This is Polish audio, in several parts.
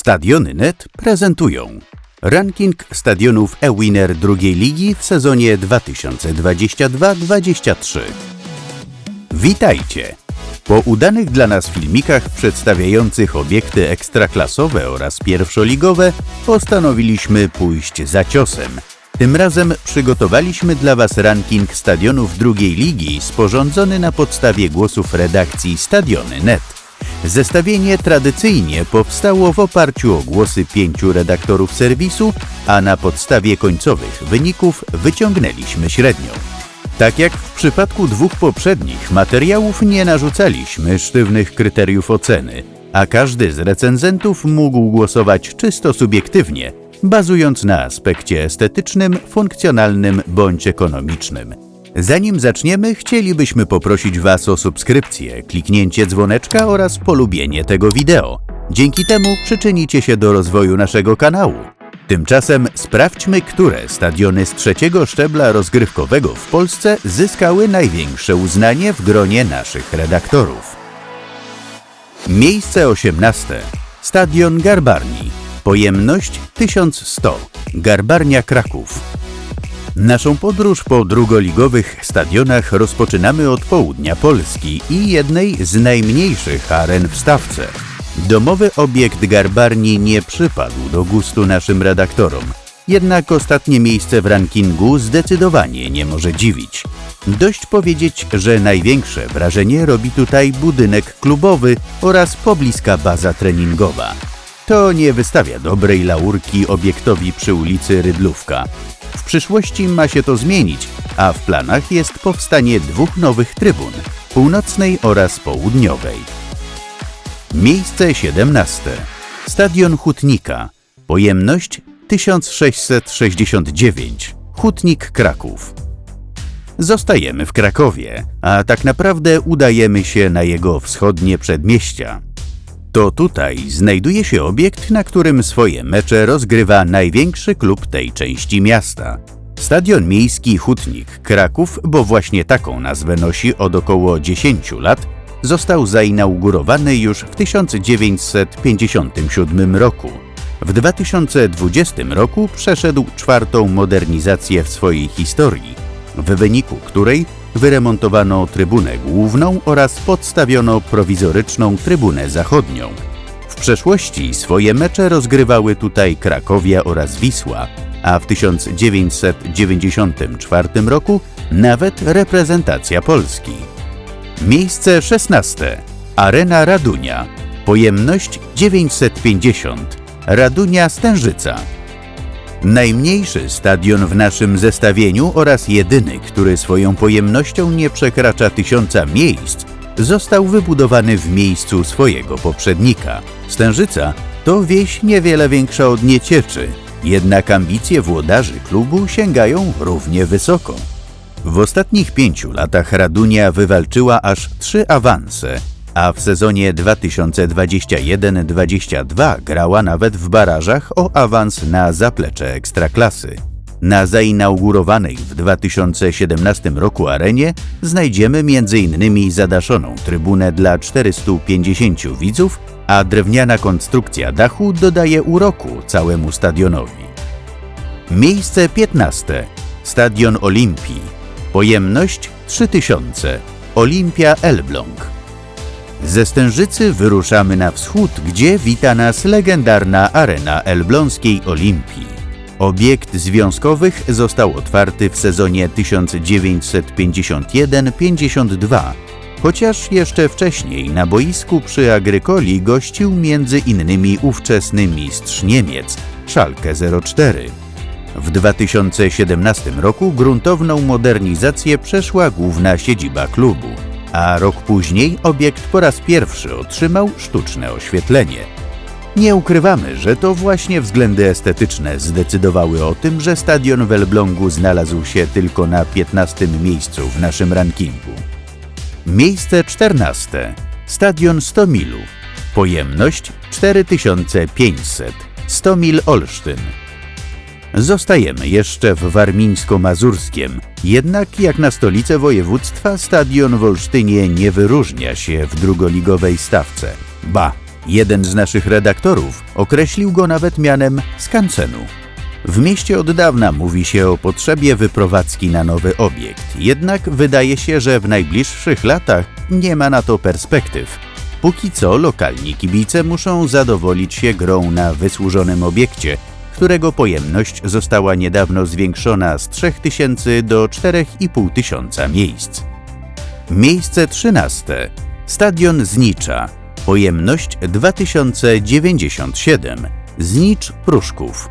Stadiony.net prezentują ranking stadionów e-winner drugiej ligi w sezonie 2022-23. Witajcie! Po udanych dla nas filmikach przedstawiających obiekty ekstraklasowe oraz pierwszoligowe postanowiliśmy pójść za ciosem. Tym razem przygotowaliśmy dla Was ranking stadionów drugiej ligi sporządzony na podstawie głosów redakcji Stadiony.net. Zestawienie tradycyjnie powstało w oparciu o głosy pięciu redaktorów serwisu, a na podstawie końcowych wyników wyciągnęliśmy średnią. Tak jak w przypadku dwóch poprzednich materiałów nie narzucaliśmy sztywnych kryteriów oceny, a każdy z recenzentów mógł głosować czysto subiektywnie, bazując na aspekcie estetycznym, funkcjonalnym bądź ekonomicznym. Zanim zaczniemy, chcielibyśmy poprosić Was o subskrypcję, kliknięcie dzwoneczka oraz polubienie tego wideo. Dzięki temu przyczynicie się do rozwoju naszego kanału. Tymczasem sprawdźmy, które stadiony z trzeciego szczebla rozgrywkowego w Polsce zyskały największe uznanie w gronie naszych redaktorów. Miejsce 18. Stadion Garbarni. Pojemność 1100. Garbarnia Kraków. Naszą podróż po drugoligowych stadionach rozpoczynamy od południa Polski i jednej z najmniejszych aren w stawce. Domowy obiekt Garbarni nie przypadł do gustu naszym redaktorom, jednak ostatnie miejsce w rankingu zdecydowanie nie może dziwić. Dość powiedzieć, że największe wrażenie robi tutaj budynek klubowy oraz pobliska baza treningowa. To nie wystawia dobrej laurki obiektowi przy ulicy Rydlówka. W przyszłości ma się to zmienić, a w planach jest powstanie dwóch nowych trybun północnej oraz południowej. Miejsce 17. Stadion Hutnika. Pojemność 1669. Hutnik Kraków. Zostajemy w Krakowie, a tak naprawdę udajemy się na jego wschodnie przedmieścia. To tutaj znajduje się obiekt, na którym swoje mecze rozgrywa największy klub tej części miasta. Stadion Miejski Hutnik Kraków, bo właśnie taką nazwę nosi od około 10 lat, został zainaugurowany już w 1957 roku. W 2020 roku przeszedł czwartą modernizację w swojej historii, w wyniku której wyremontowano trybunę główną oraz podstawiono prowizoryczną trybunę zachodnią. W przeszłości swoje mecze rozgrywały tutaj Krakowia oraz Wisła, a w 1994 roku nawet reprezentacja Polski. Miejsce 16. Arena Radunia. Pojemność 950. Radunia Stężyca. Najmniejszy stadion w naszym zestawieniu oraz jedyny, który swoją pojemnością nie przekracza tysiąca miejsc, został wybudowany w miejscu swojego poprzednika. Stężyca to wieś niewiele większa od Niecieczy, jednak ambicje włodarzy klubu sięgają równie wysoko. W ostatnich pięciu latach Radunia wywalczyła aż trzy awanse, a w sezonie 2021-22 grała nawet w barażach o awans na zaplecze Ekstraklasy. Na zainaugurowanej w 2017 roku arenie znajdziemy m.in. zadaszoną trybunę dla 450 widzów, a drewniana konstrukcja dachu dodaje uroku całemu stadionowi. Miejsce 15. Stadion Olimpii. Pojemność 3000. Olimpia Elbląg. Ze Stężycy wyruszamy na wschód, gdzie wita nas legendarna arena elbląskiej Olimpii. Obiekt związkowych został otwarty w sezonie 1951-52, chociaż jeszcze wcześniej na boisku przy Agrykoli gościł między innymi ówczesny mistrz Niemiec, Schalke 04. W 2017 roku gruntowną modernizację przeszła główna siedziba klubu a rok później obiekt po raz pierwszy otrzymał sztuczne oświetlenie. Nie ukrywamy, że to właśnie względy estetyczne zdecydowały o tym, że stadion w Elblągu znalazł się tylko na 15 miejscu w naszym rankingu. Miejsce 14. Stadion 100 milów. Pojemność 4500. 100 mil Olsztyn. Zostajemy jeszcze w Warmińsko-Mazurskiem, jednak jak na stolicę województwa stadion w Olsztynie nie wyróżnia się w drugoligowej stawce. Ba, Jeden z naszych redaktorów określił go nawet mianem skansenu. W mieście od dawna mówi się o potrzebie wyprowadzki na nowy obiekt, jednak wydaje się, że w najbliższych latach nie ma na to perspektyw. Póki co lokalni kibice muszą zadowolić się grą na wysłużonym obiekcie, którego pojemność została niedawno zwiększona z 3000 do 4500 tysiąca miejsc. Miejsce 13. Stadion Znicza. Pojemność 2097. Znicz Pruszków.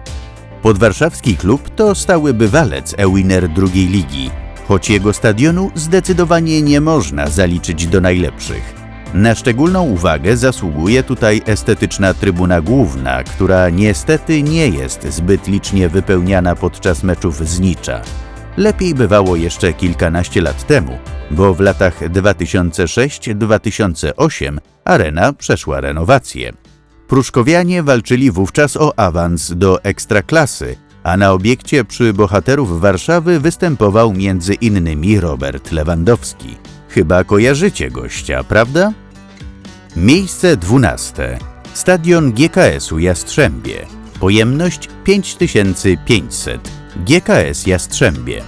Podwarszawski klub to stały bywalec e-winner drugiej ligi, choć jego stadionu zdecydowanie nie można zaliczyć do najlepszych. Na szczególną uwagę zasługuje tutaj estetyczna trybuna główna, która niestety nie jest zbyt licznie wypełniana podczas meczów z Nicza. Lepiej bywało jeszcze kilkanaście lat temu, bo w latach 2006-2008 arena przeszła renowację. Pruszkowianie walczyli wówczas o awans do ekstraklasy, a na obiekcie przy bohaterów Warszawy występował między innymi Robert Lewandowski. Chyba kojarzycie gościa, prawda? Miejsce 12. Stadion GKS-u Jastrzębie. Pojemność 5500. GKS Jastrzębie.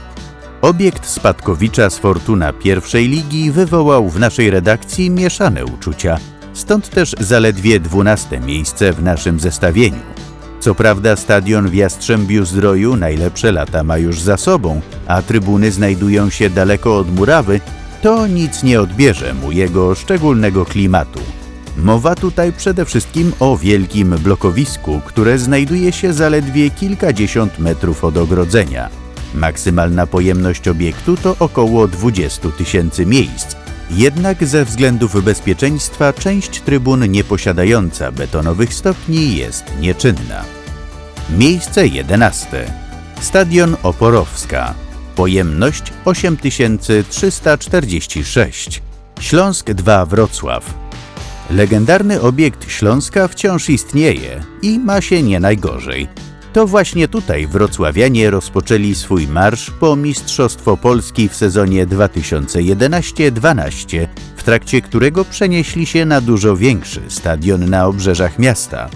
Obiekt Spadkowicza z Fortuna pierwszej ligi wywołał w naszej redakcji mieszane uczucia, stąd też zaledwie 12 miejsce w naszym zestawieniu. Co prawda stadion w Jastrzębiu Zdroju najlepsze lata ma już za sobą, a trybuny znajdują się daleko od murawy, to nic nie odbierze mu jego szczególnego klimatu. Mowa tutaj przede wszystkim o wielkim blokowisku, które znajduje się zaledwie kilkadziesiąt metrów od ogrodzenia. Maksymalna pojemność obiektu to około 20 tysięcy miejsc. Jednak ze względów bezpieczeństwa część trybun nieposiadająca betonowych stopni jest nieczynna. Miejsce 11. Stadion Oporowska. Pojemność 8346. Śląsk 2 Wrocław. Legendarny obiekt Śląska wciąż istnieje i ma się nie najgorzej. To właśnie tutaj wrocławianie rozpoczęli swój marsz po Mistrzostwo Polski w sezonie 2011-12, w trakcie którego przenieśli się na dużo większy stadion na obrzeżach miasta.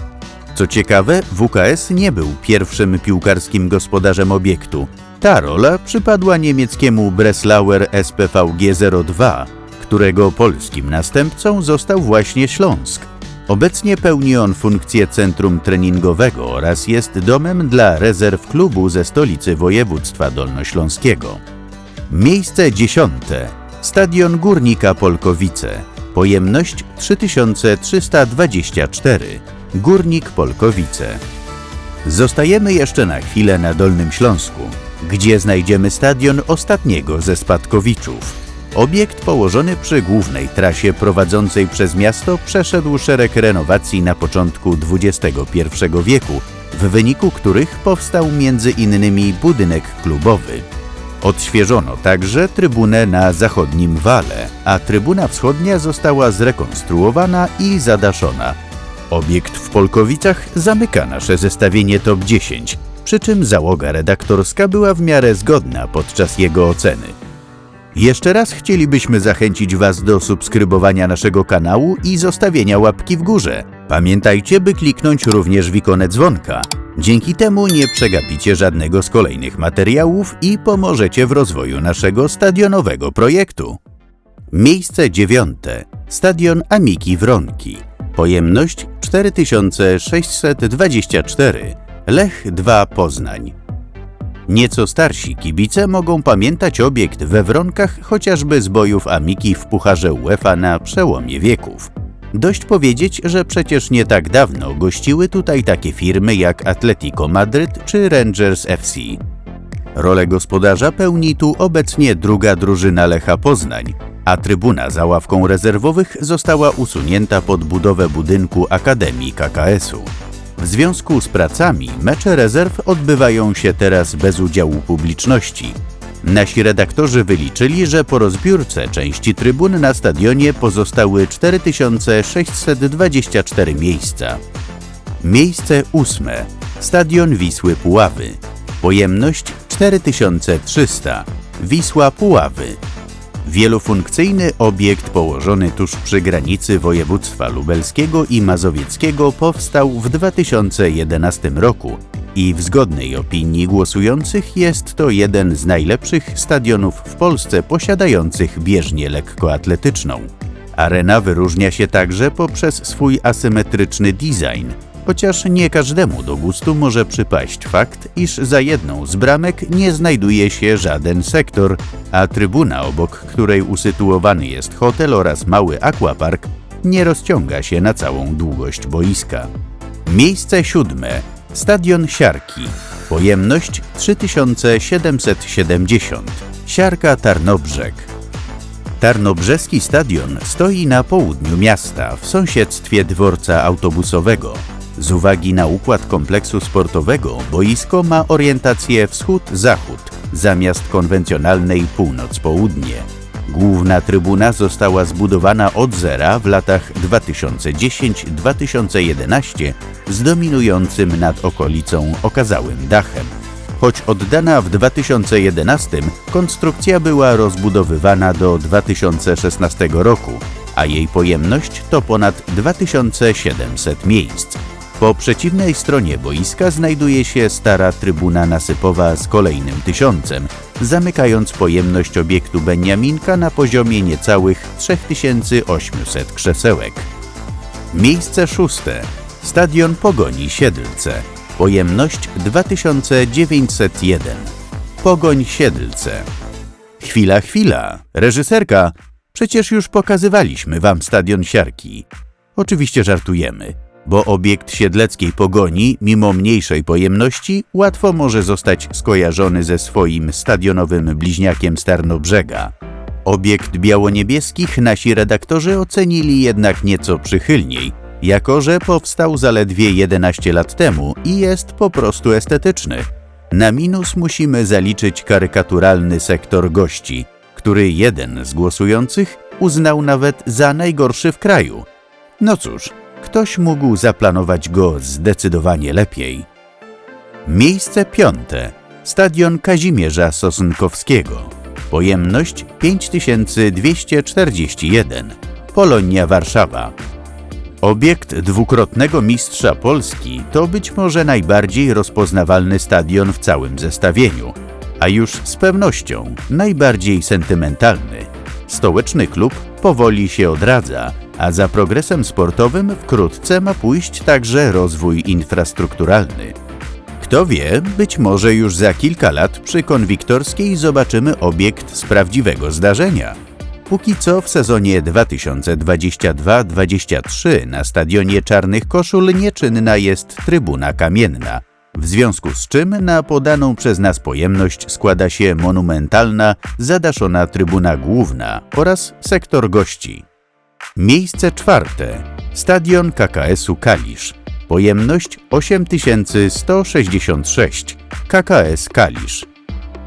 Co ciekawe, WKS nie był pierwszym piłkarskim gospodarzem obiektu. Ta rola przypadła niemieckiemu Breslauer SPVG 02, którego polskim następcą został właśnie Śląsk. Obecnie pełni on funkcję centrum treningowego oraz jest domem dla rezerw klubu ze stolicy województwa dolnośląskiego. Miejsce dziesiąte. Stadion Górnika Polkowice. Pojemność 3324. Górnik Polkowice. Zostajemy jeszcze na chwilę na Dolnym Śląsku, gdzie znajdziemy stadion ostatniego ze spadkowiczów. Obiekt położony przy głównej trasie prowadzącej przez miasto przeszedł szereg renowacji na początku XXI wieku, w wyniku których powstał innymi budynek klubowy. Odświeżono także trybunę na zachodnim wale, a trybuna wschodnia została zrekonstruowana i zadaszona. Obiekt w Polkowicach zamyka nasze zestawienie top 10, przy czym załoga redaktorska była w miarę zgodna podczas jego oceny. Jeszcze raz chcielibyśmy zachęcić Was do subskrybowania naszego kanału i zostawienia łapki w górze. Pamiętajcie, by kliknąć również w ikonę dzwonka. Dzięki temu nie przegapicie żadnego z kolejnych materiałów i pomożecie w rozwoju naszego stadionowego projektu. Miejsce dziewiąte. Stadion Amiki Wronki. Pojemność 4624. Lech 2 Poznań. Nieco starsi kibice mogą pamiętać obiekt we Wronkach chociażby z bojów Amiki w Pucharze UEFA na przełomie wieków. Dość powiedzieć, że przecież nie tak dawno gościły tutaj takie firmy jak Atletico Madryt czy Rangers FC. Rolę gospodarza pełni tu obecnie druga drużyna Lecha Poznań, a trybuna za ławką rezerwowych została usunięta pod budowę budynku Akademii KKS-u. W związku z pracami mecze rezerw odbywają się teraz bez udziału publiczności. Nasi redaktorzy wyliczyli, że po rozbiórce części trybun na stadionie pozostały 4624 miejsca. Miejsce ósme. Stadion Wisły Puławy. Pojemność 4300. Wisła Puławy. Wielofunkcyjny obiekt położony tuż przy granicy województwa lubelskiego i mazowieckiego powstał w 2011 roku i w zgodnej opinii głosujących jest to jeden z najlepszych stadionów w Polsce posiadających bieżnię lekkoatletyczną. Arena wyróżnia się także poprzez swój asymetryczny design, chociaż nie każdemu do gustu może przypaść fakt, iż za jedną z bramek nie znajduje się żaden sektor, a trybuna, obok której usytuowany jest hotel oraz mały aquapark, nie rozciąga się na całą długość boiska. Miejsce siódme. Stadion Siarki. Pojemność 3770. Siarka Tarnobrzeg. Tarnobrzeski stadion stoi na południu miasta, w sąsiedztwie dworca autobusowego. Z uwagi na układ kompleksu sportowego, boisko ma orientację wschód-zachód zamiast konwencjonalnej północ-południe. Główna trybuna została zbudowana od zera w latach 2010-2011 z dominującym nad okolicą okazałym dachem. Choć oddana w 2011, konstrukcja była rozbudowywana do 2016 roku, a jej pojemność to ponad 2700 miejsc. Po przeciwnej stronie boiska znajduje się stara trybuna nasypowa z kolejnym tysiącem, zamykając pojemność obiektu Beniaminka na poziomie niecałych 3800 krzesełek. Miejsce szóste. Stadion Pogoni Siedlce. Pojemność 2901. Pogoń Siedlce. Chwila, chwila. Reżyserka, przecież już pokazywaliśmy wam stadion Siarki. Oczywiście żartujemy, bo obiekt siedleckiej pogoni, mimo mniejszej pojemności, łatwo może zostać skojarzony ze swoim stadionowym bliźniakiem Starnobrzega. Obiekt biało-niebieskich nasi redaktorzy ocenili jednak nieco przychylniej, jako że powstał zaledwie 11 lat temu i jest po prostu estetyczny. Na minus musimy zaliczyć karykaturalny sektor gości, który jeden z głosujących uznał nawet za najgorszy w kraju. No cóż, ktoś mógł zaplanować go zdecydowanie lepiej. Miejsce piąte. Stadion Kazimierza Sosunkowskiego. Pojemność 5241. Polonia Warszawa. Obiekt dwukrotnego mistrza Polski to być może najbardziej rozpoznawalny stadion w całym zestawieniu, a już z pewnością najbardziej sentymentalny. Stołeczny klub powoli się odradza, a za progresem sportowym wkrótce ma pójść także rozwój infrastrukturalny. Kto wie, być może już za kilka lat przy Konwiktorskiej zobaczymy obiekt z prawdziwego zdarzenia. Póki co w sezonie 2022-23 na stadionie Czarnych Koszul nieczynna jest trybuna kamienna, w związku z czym na podaną przez nas pojemność składa się monumentalna, zadaszona trybuna główna oraz sektor gości. Miejsce czwarte. Stadion KKS-u Kalisz. Pojemność 8166. KKS Kalisz.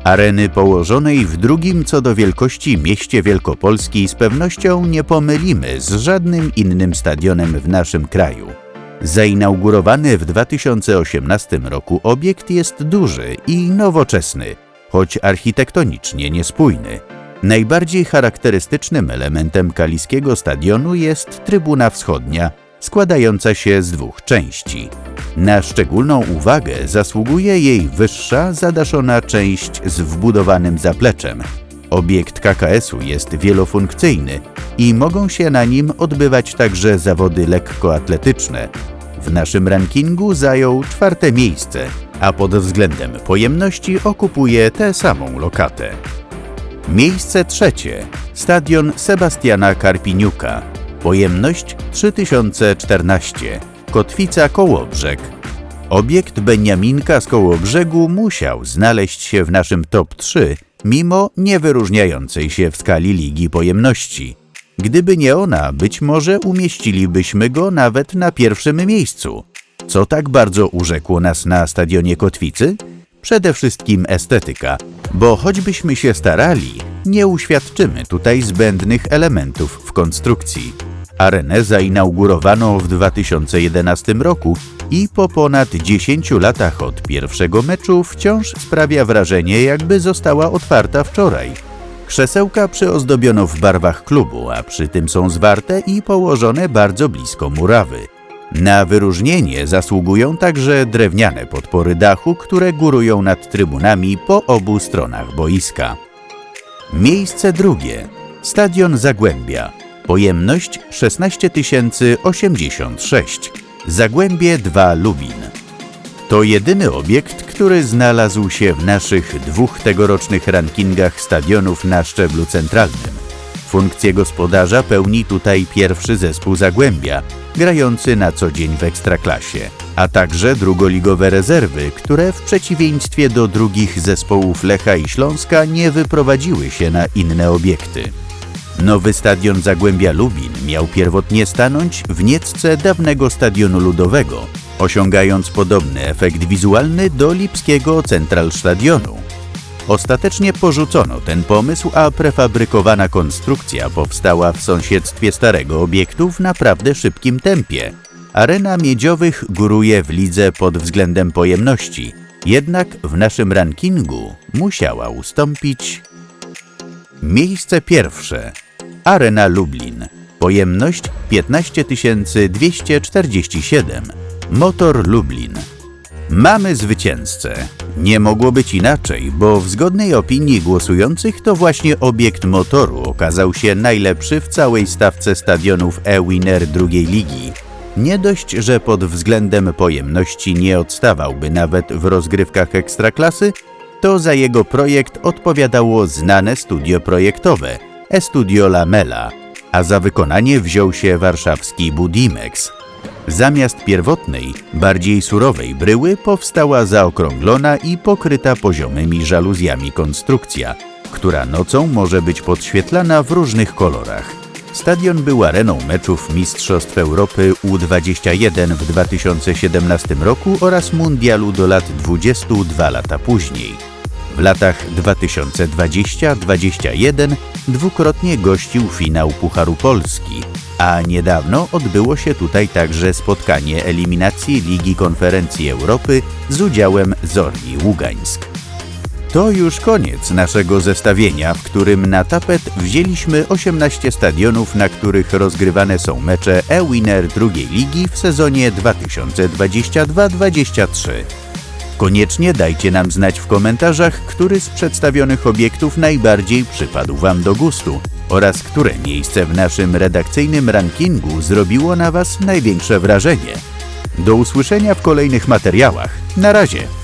Areny położonej w drugim co do wielkości mieście Wielkopolski z pewnością nie pomylimy z żadnym innym stadionem w naszym kraju. Zainaugurowany w 2018 roku obiekt jest duży i nowoczesny, choć architektonicznie niespójny. Najbardziej charakterystycznym elementem kaliskiego stadionu jest trybuna wschodnia, składająca się z dwóch części. Na szczególną uwagę zasługuje jej wyższa, zadaszona część z wbudowanym zapleczem. Obiekt KKS-u jest wielofunkcyjny i mogą się na nim odbywać także zawody lekkoatletyczne. W naszym rankingu zajął czwarte miejsce, a pod względem pojemności okupuje tę samą lokatę. Miejsce trzecie. Stadion Sebastiana Karpiniuka. Pojemność 3014. Kotwica Kołobrzeg. Obiekt Beniaminka z Kołobrzegu musiał znaleźć się w naszym top 3, mimo niewyróżniającej się w skali ligi pojemności. Gdyby nie ona, być może umieścilibyśmy go nawet na pierwszym miejscu. Co tak bardzo urzekło nas na stadionie Kotwicy? Przede wszystkim estetyka, bo choćbyśmy się starali, nie uświadczymy tutaj zbędnych elementów w konstrukcji. Arenę zainaugurowano w 2011 roku i po ponad 10 latach od pierwszego meczu wciąż sprawia wrażenie, jakby została otwarta wczoraj. Krzesełka przyozdobiono w barwach klubu, a przy tym są zwarte i położone bardzo blisko murawy. Na wyróżnienie zasługują także drewniane podpory dachu, które górują nad trybunami po obu stronach boiska. Miejsce drugie. Stadion Zagłębia. Pojemność 16 086. Zagłębie 2 Lubin. To jedyny obiekt, który znalazł się w naszych dwóch tegorocznych rankingach stadionów na szczeblu centralnym. Funkcję gospodarza pełni tutaj pierwszy zespół Zagłębia, grający na co dzień w Ekstraklasie, a także drugoligowe rezerwy, które w przeciwieństwie do drugich zespołów Lecha i Śląska nie wyprowadziły się na inne obiekty. Nowy stadion Zagłębia Lubin miał pierwotnie stanąć w niecce dawnego stadionu ludowego, osiągając podobny efekt wizualny do lipskiego Central Stadionu. Ostatecznie porzucono ten pomysł, a prefabrykowana konstrukcja powstała w sąsiedztwie starego obiektu w naprawdę szybkim tempie. Arena Miedziowych góruje w lidze pod względem pojemności, jednak w naszym rankingu musiała ustąpić Miejsce pierwsze. Arena Lublin. Pojemność 15 247. Motor Lublin. Mamy zwycięzcę. Nie mogło być inaczej, bo w zgodnej opinii głosujących to właśnie obiekt motoru okazał się najlepszy w całej stawce stadionów e-Winner drugiej ligi. Nie dość, że pod względem pojemności nie odstawałby nawet w rozgrywkach ekstraklasy, to za jego projekt odpowiadało znane studio projektowe E-Studio Lamela, a za wykonanie wziął się warszawski Budimex. Zamiast pierwotnej, bardziej surowej bryły powstała zaokrąglona i pokryta poziomymi żaluzjami konstrukcja, która nocą może być podświetlana w różnych kolorach. Stadion był areną meczów Mistrzostw Europy U21 w 2017 roku oraz Mundialu do lat 22 lata później. W latach 2020-21 dwukrotnie gościł finał Pucharu Polski, a niedawno odbyło się tutaj także spotkanie eliminacji Ligi Konferencji Europy z udziałem Zorni Ługańsk. To już koniec naszego zestawienia, w którym na tapet wzięliśmy 18 stadionów, na których rozgrywane są mecze e-Winner drugiej ligi w sezonie 2022-23. Koniecznie dajcie nam znać w komentarzach, który z przedstawionych obiektów najbardziej przypadł Wam do gustu oraz które miejsce w naszym redakcyjnym rankingu zrobiło na Was największe wrażenie. Do usłyszenia w kolejnych materiałach. Na razie!